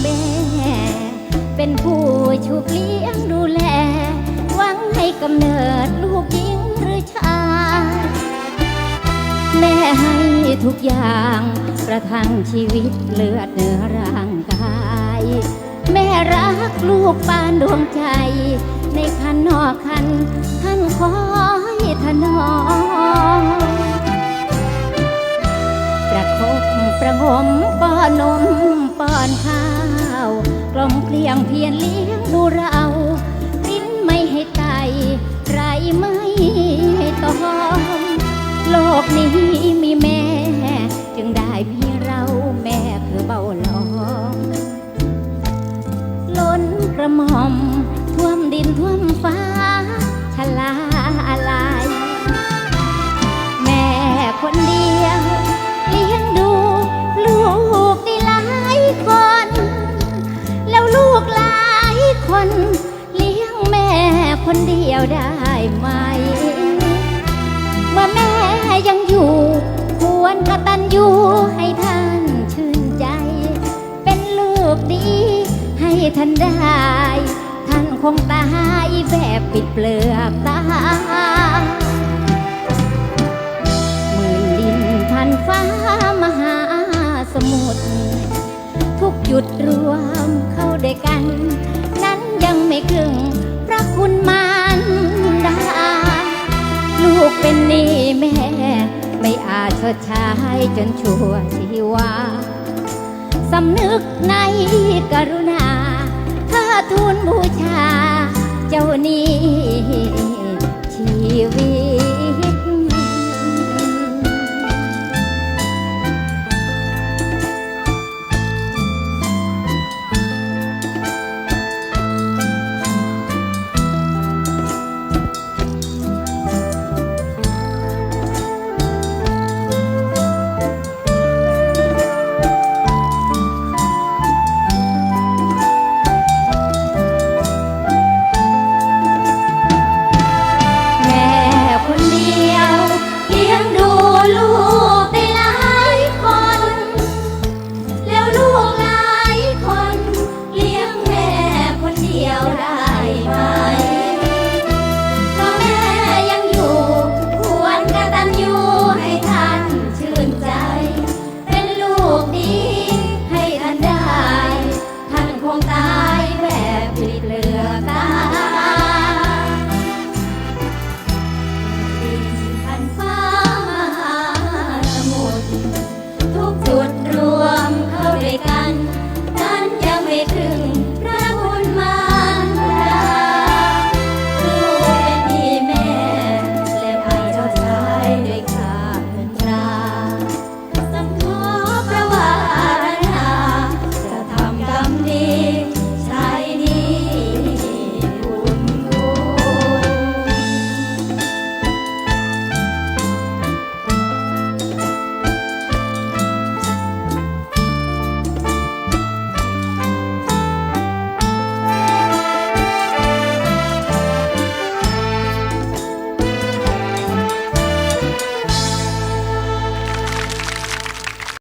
แม่ เป็นผู้ชุบเลี้ยงดูแล หวังให้กำเนิดลูกหญิงหรือชายแม่ให้ทุกอย่างประทังชีวิตเลือดเนื้อร่างกาย แม่รักลูกปานดวงใจ ในคันนอกคันท่านคอยถนอม เพียงเพียรเลี้ยงดูเราลิ้นไม่ให้ไตไรไม่ให้ตอมโลกนี้ คนเดียวได้ไหม เมื่อแม่ยังอยู่ ควรกระตัญญูให้ท่านชื่นใจ เป็นลูกดี ให้ท่านได้ ท่านคงตายแบบปิดเปลือกตาหมื่นดินพันฟ้ามหาสมุทรทุกจุดรวม อาจชายจนชั่วชีวาสำนึกในกรุณาถ้าทูลบูชาเจ้านี้